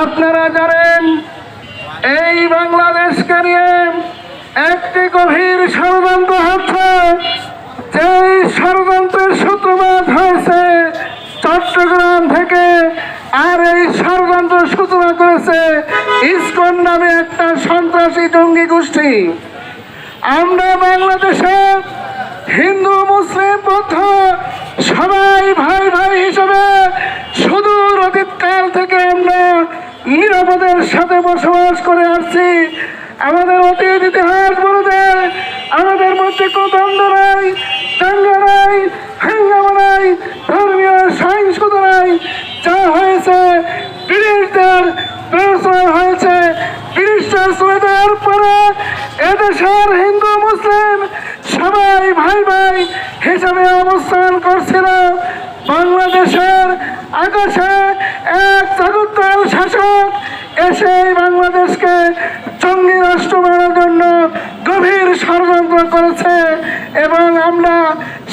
আপনারা জানেন, এই বাংলাদেশকে নিয়ে একটি গভীর ষড়যন্ত্র হচ্ছে, যেই ষড়যন্ত্রের সূত্রপাত হয়েছে, চট্টগ্রাম থেকে আর এই ষড়যন্ত্র সূচনা করেছে ইসকন নামে একটা সন্ত্রাসী জঙ্গি গোষ্ঠী। আমরা বাংলাদেশে হিন্দু, মুসলিম, বৌদ্ধ সবাই ভাই ভাই হিসেবে সুদূর অতীতকাল থেকে আমরা নিরাপদের সাথে বসবাস করে আসছি। আমাদের অতীত ইতিহাস বলে আমাদের মধ্যে দ্বন্দ্ব নাই দাঙ্গা নাই, হাঙ্গামা নাই, ধর্মীয় সহিংসতা নাই। যা হয়েছে ব্রিটিশদের হয়েছে। ব্রিটিশদের চলে যাওয়ার পরে এদেশের হিন্দু, মুসলিম সবাই ভাই ভাই হিসাবে অবস্থান করছিল। বাংলাদেশের আকাশে এক জগদ্দল শাসক এসে বাংলাদেশকে জঙ্গি রাষ্ট্র বানানোর জন্য গভীর ষড়যন্ত্র করেছে এবং আমরা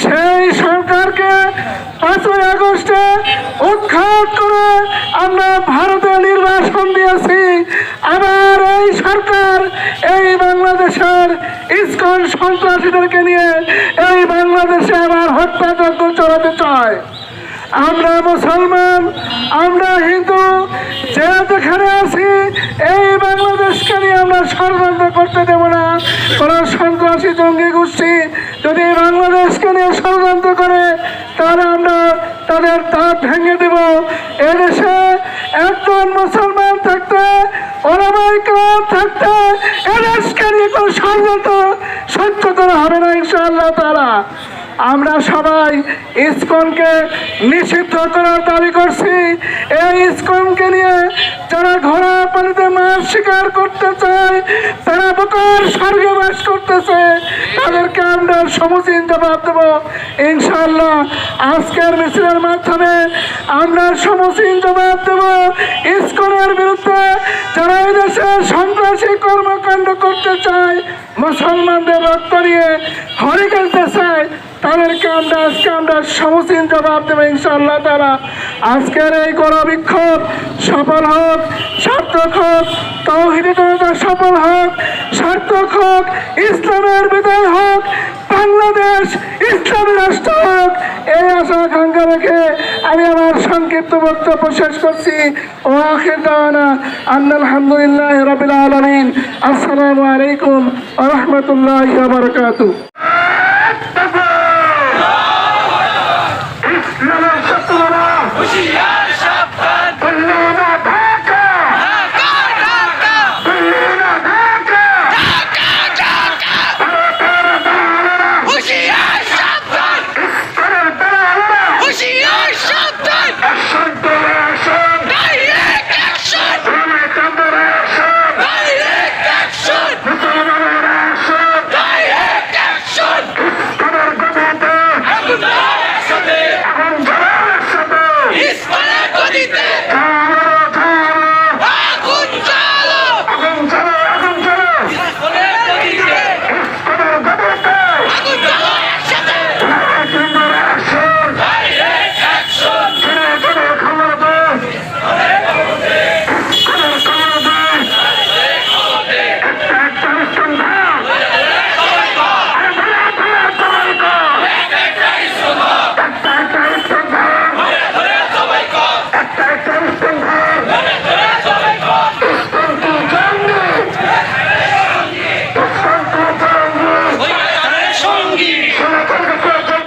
সেই সরকারকে পাঁচই আগস্টে উৎখাত করে আমরা ভারতে নির্বাসন দিয়েছি। আবার এই সরকার এই বাংলাদেশের ইস্কন সন্ত্রাসীদেরকে নিয়ে এই বাংলাদেশে আবার হত্যাযজ্ঞ চালাতে চায়। আমরা মুসলমান, আমরা হিন্দু যেখানে আছি, এই বাংলাদেশকে নিয়ে আমরা ষড়যন্ত্র করতে দেব না। কোন সন্ত্রাসী, জঙ্গি, গোষ্ঠী যদি বাংলাদেশকে নিয়ে ষড়যন্ত্র করে, তাহলে আমরা তাদের দাঁত ভেঙে দেব। এদেশে একজন মুসলমান থাকতে কালাম থাকতে, এদেশকে নিয়ে কোনো ষড়যন্ত্র সহ্য করা হবে না, ইনশাআল্লাহ তারা আমরা সবাই ইস্কনকে নিষিদ্ধ করার দাবি করছি। এই ইসকনকে নিয়ে যারা ঘোড়া পানিতে মাছ শিকার করতে চায়, তারা বোকার স্বর্গে বাস করতেছে। সমুচীন জবাব দেবো। ইনশাআল্লাহ আজকের মিছিলের মাধ্যমে আমরা সমুচীন জবাব দেব। ইসকনের বিরুদ্ধে যারা এই দেশে সন্ত্রাসী কর্মকাণ্ড করতে চায়, মুসলমানদের রক্ত নিয়ে হরে খেলতে চায়, তাদেরকে আমরা আজকে আমরা সমুচীন জবাব দেবো ইনশাআল্লাহ তারা। আজকের এই গণবিক্ষোভ সফল হোক, সার্থক হোক, তৌহিদি সফল হোক, সার্থক হোক, ইসলামের বক্তব্য শেষ করছি। আলহামদুলিল্লাহ রবিল আলমিন। আসসালামু আলাইকুম রহমতুল্লাহ বারকাতু ইসলামের